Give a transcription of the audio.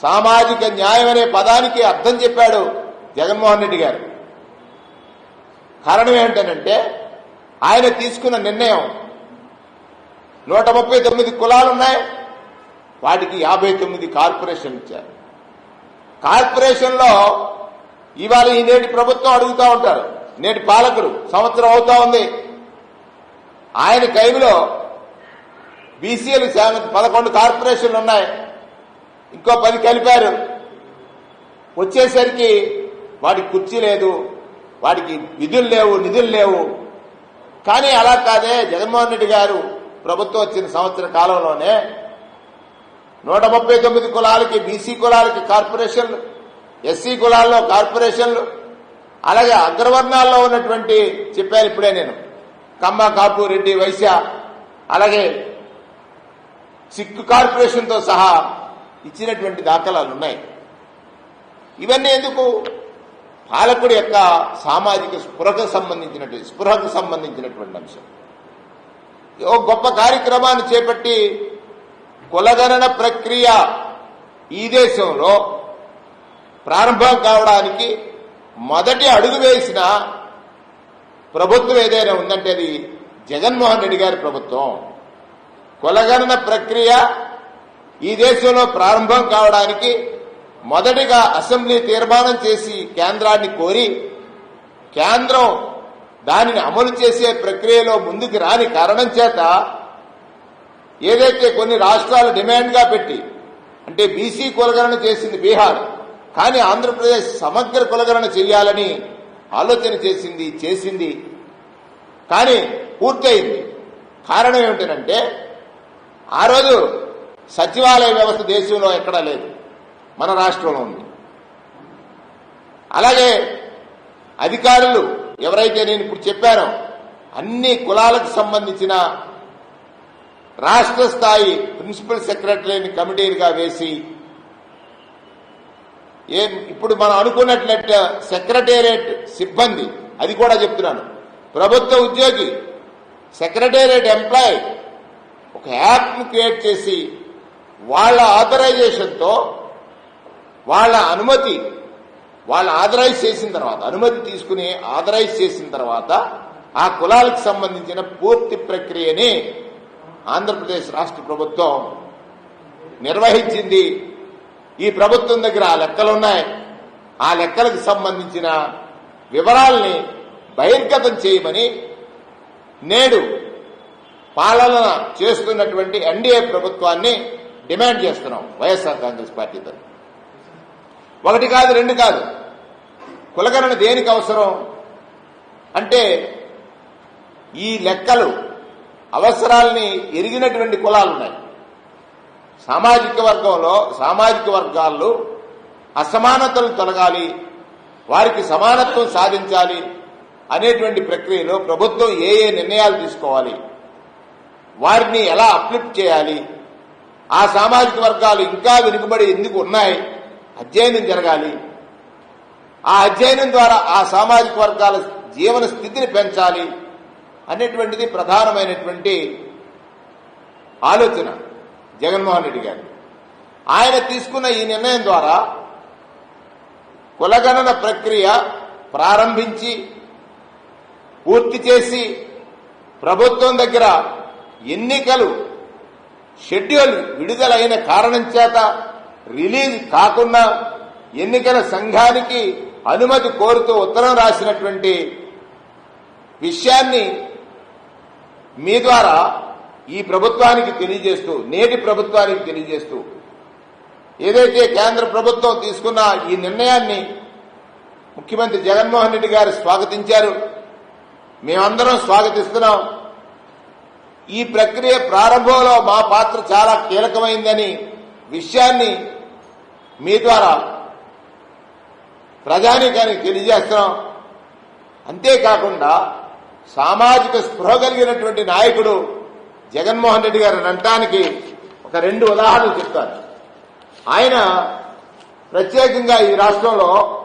సామాజిక న్యాయం అనే పదానికి అర్థం చెప్పాడు జగన్మోహన్ రెడ్డి గారు. కారణం ఏమిటనంటే ఆయన తీసుకున్న నిర్ణయం నూట ముప్పై తొమ్మిది కులాలున్నాయి వాటికి యాభై తొమ్మిది కార్పొరేషన్ ఇచ్చారు. కార్పొరేషన్లో ఇవాళ ఈ నేటి ప్రభుత్వం అడుగుతూ ఉంటారు నేటి పాలకులు సంవత్సరం అవుతా ఉంది. ఆయన కైవిలో బీసీలు పదకొండు కార్పొరేషన్లు ఉన్నాయి. ఇంకో పది కలిపారు. వచ్చేసరికి వాడికి కుర్చీ లేదు వాడికి విధులు లేవు నిధులు లేవు. కానీ అలా కాదే జగన్మోహన్ రెడ్డి గారు ప్రభుత్వం వచ్చిన సంవత్సర కాలంలోనే నూట ముప్పై తొమ్మిది కులాలకి బీసీ కులాలకి కార్పొరేషన్లు ఎస్సీ కులాల్లో కార్పొరేషన్లు అలాగే అగ్రవర్ణాల్లో ఉన్నటువంటి చెప్పాను ఇప్పుడే నేను. కమ్మ కాపు రెడ్డి వైశ్య అలాగే సిక్కు కార్పొరేషన్తో సహా ఇచ్చినటువంటి దాఖలాలు ఉన్నాయి ఇవన్నీ ఎందుకు? పాలకుడి యొక్క సామాజిక స్పృహకు సంబంధించినటువంటి స్పృహకు సంబంధించినటువంటి అంశం. ఓ గొప్ప కార్యక్రమాన్ని చేపట్టి కులగణన ప్రక్రియ ఈ దేశంలో ప్రారంభం కావడానికి మొదటి అడుగు వేసిన ప్రభుత్వం ఏదైనా ఉందంటే అది జగన్మోహన్ రెడ్డి గారి ప్రభుత్వం. కులగణన ప్రక్రియ ఈ దేశంలో ప్రారంభం కావడానికి మొదటిగా అసెంబ్లీ తీర్మానం చేసి కేంద్రాన్ని కోరి కేంద్రం దానిని అమలు చేసే ప్రక్రియలో ముందుకు రాని కారణం చేత ఏదైతే కొన్ని రాష్ట్రాలు డిమాండ్గా పెట్టి అంటే బీసీ కులగణన చేసింది బీహార్ కానీ ఆంధ్రప్రదేశ్ సమగ్ర కులగణన చేయాలని ఆలోచన చేసింది చేసింది. కానీ పూర్తయింది. కారణం ఏమిటంటే ఆ రోజు సచివాలయ వ్యవస్థ దేశంలో ఎక్కడా లేదు. మన రాష్ట్రంలో ఉంది. అలాగే అధికారులు ఎవరైతే నేను ఇప్పుడు చెప్పానో అన్ని కులాలకు సంబంధించిన రాష్ట్ర స్థాయి ప్రిన్సిపల్ సెక్రటరీని కమిటీలుగా వేసి ఏం ఇప్పుడు మనం అనుకున్నట్లయితే సెక్రటేరియట్ సిబ్బంది అది కూడా చెప్తున్నాను. ప్రభుత్వ ఉద్యోగి సెక్రటేరియట్ ఎంప్లాయీ ఒక యాప్ను క్రియేట్ చేసి వాళ్ళ ఆథరైజేషన్తో వాళ్ళ అనుమతి వాళ్ళ ఆథరైజ్ చేసిన తర్వాత అనుమతి తీసుకుని ఆథరైజ్ చేసిన తర్వాత ఆ కులాలకు సంబంధించిన పూర్తి ప్రక్రియని ఆంధ్రప్రదేశ్ రాష్ట్ర ప్రభుత్వం నిర్వహించింది. ఈ ప్రభుత్వం దగ్గర ఆ లెక్కలున్నాయి. ఆ లెక్కలకు సంబంధించిన వివరాల్ని బహిర్గతం చేయమని నేడు పాలన చేస్తున్నటువంటి ఎన్డీఏ ప్రభుత్వాన్ని డిమాండ్ చేస్తున్నాం. వైఎస్ఆర్ కాంగ్రెస్ పార్టీ తరఫున. ఒకటి కాదు రెండు కాదు. కులగణన దేనికి అవసరం? అంటే ఈ లెక్కలు అవసరాల్ని ఎరిగినటువంటి కులాలు ఉన్నాయి సామాజిక వర్గంలో సామాజిక వర్గాల్లో అసమానతలు తొలగాలి వారికి సమానత్వం సాధించాలి అనేటువంటి ప్రక్రియలో ప్రభుత్వం ఏ ఏ నిర్ణయాలు తీసుకోవాలి వారిని ఎలా అప్లిఫ్ట్ చేయాలి ఆ సామాజిక వర్గాలు ఇంకా వెనుకబడి ఎందుకు ఉన్నాయి? అధ్యయనం జరగాలి. ఆ అధ్యయనం ద్వారా ఆ సామాజిక వర్గాల జీవన స్థితిని పెంచాలి అనేటువంటిది ప్రధానమైనటువంటి ఆలోచన జగన్మోహన్ రెడ్డి గారు. ఆయన తీసుకున్న ఈ నిర్ణయం ద్వారా కులగణన ప్రక్రియ ప్రారంభించి పూర్తి చేసి ప్రభుత్వం దగ్గర ఎన్నికలు షెడ్యూల్ విడుదలైన కారణం చేత రిలీజ్ కాకుండా ఎన్నికల సంఘానికి అనుమతి కోరుతూ ఉత్తరం రాసినటువంటి విషయాన్ని మీ ద్వారా ఈ ప్రభుత్వానికి తెలియజేస్తూ నేటి ప్రభుత్వానికి తెలియజేస్తూ ఏదైతే కేంద్ర ప్రభుత్వం తీసుకున్న ఈ నిర్ణయాన్ని ముఖ్యమంత్రి జగన్మోహన్ రెడ్డి గారు స్వాగతించారు. మేమందరం స్వాగతిస్తున్నాం. ఈ ప్రక్రియ ప్రారంభంలో మా పాత్ర చాలా కీలకమైందని విషయాన్ని మీ ద్వారా ప్రజానీకానికి తెలియజేస్తున్నాం. అంతేకాకుండా సామాజిక స్పృహ కలిగినటువంటి నాయకుడు జగన్మోహన్ రెడ్డి గారు అనటానికి ఒక రెండు ఉదాహరణలు చెప్తాను. ఆయన ప్రత్యేకంగా ఈ రాష్ట్రంలో